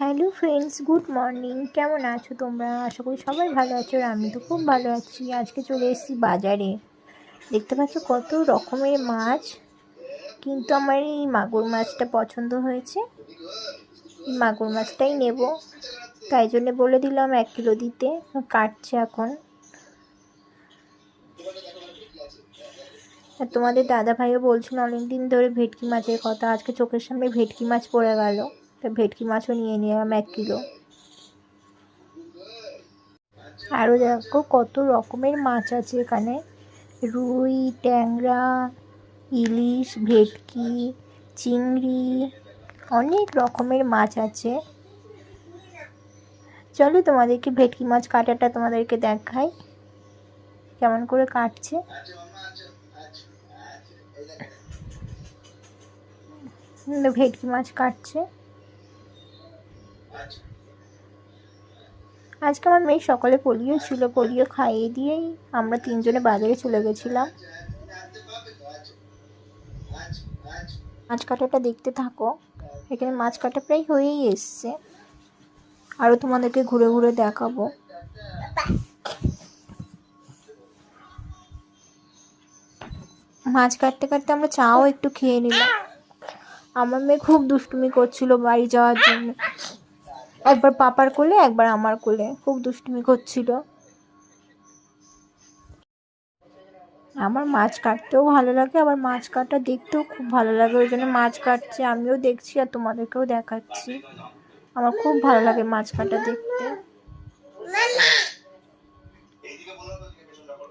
Hello friends, good morning. কেমন আছো তোমরা? আশা করি সবাই ভালো আছো আমি তো খুব ভালো আছি। আজকে চলে এসেছি বাজারে। দেখতে পাচ্ছ কত রকমের মাছ, কিন্তু আমার এই মাগুর মাছটা পছন্দ হয়েছে। এই মাগুর মাছটাই নেব। তাই জন্য বলে দিলাম এক কিলো দিতে। কাটছে এখন। আর তোমাদের দাদা ভাইও অনেক দিন ধরে ভেটকি মাছের কথা। আজকে চোখের সামনে ভেটকি মাছ পড়ে গেল। তা ভেটকি মাছও নিয়ে নিলাম এক কিলো। আরও দেখো কত রকমের মাছ আছে এখানে। রুই, ট্যাংরা, ইলিশ, ভেটকি, চিংড়ি, অনেক রকমের মাছ আছে। চলো তোমাদেরকে ভেটকি মাছ কাটাটা তোমাদেরকে দেখাই। কেমন করে কাটছে? ভেটকি মাছ কাটছে। আজকে আমার মেয়ে সকালে পোলিও ছিল, পোলিও খাইয়ে দিয়েই আমরা তিনজনে বাজারে চলে গেছিলাম। মাছ কাটাটা দেখতে থাকো, এখানে মাছ কাটা প্রায় হয়েই এসছে। আরও তোমাদেরকে ঘুরে ঘুরে দেখাবো। মাছ কাটতে কাটতে আমরা চাও একটু খেয়ে নিলাম। আমার মেয়ে খুব দুষ্টুমি করছিল বাড়ি যাওয়ার জন্য। একবার পাপার কোলে, একবার আমার কোলে। খুব দুষ্টুমি করছিল। আমার মাছ কাটতেও ভালো লাগে, আবার মাছ কাটা দেখতেও খুব ভালো লাগে। ওই জন্য মাছ কাটছে, আমিও দেখছি আর তোমাদেরকেও দেখাচ্ছি। আমার খুব ভালো লাগে মাছ কাটা দেখতে।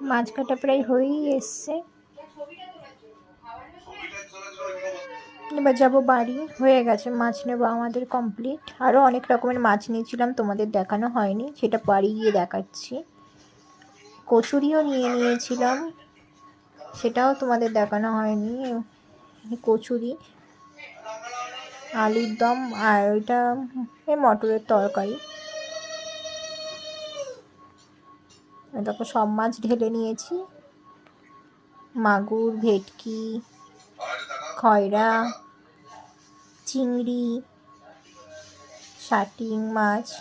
মাছ কাটা প্রায় হয়েই এসছে। এবার যাব বাড়ি। হয়ে গেছে মাছ নেব আমাদের কমপ্লিট আরও অনেক রকমের মাছ নিয়েছিলাম, তোমাদের দেখানো হয়নি। সেটা বাড়ি গিয়ে দেখাচ্ছি। কচুরিও নিয়ে নিয়েছিলাম, সেটাও তোমাদের দেখানো হয়নি। কচুরি, আলুর দম, আর ওইটা এই মটরের তরকারি। দেখো সব মাছ ঢেলে নিয়েছি। মাগুর, ভেটকি খয়রা, চিংড়ি, শাটিং মাছ।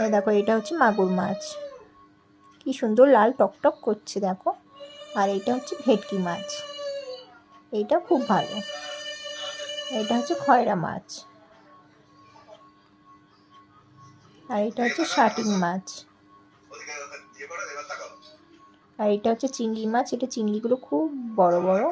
এই দেখো, এটা হচ্ছে মাগুর মাছ। কি সুন্দর লাল টকটক করছে, দেখো। আর এটা হচ্ছে ভেটকি মাছ। এইটা খুব ভালো। এটা হচ্ছে খয়রা মাছ। আর এটা হচ্ছে শাটিং মাছ। আর এটা হচ্ছে চিংড়ি মাছ এটা চিংড়িগুলো খুব বড় বড়।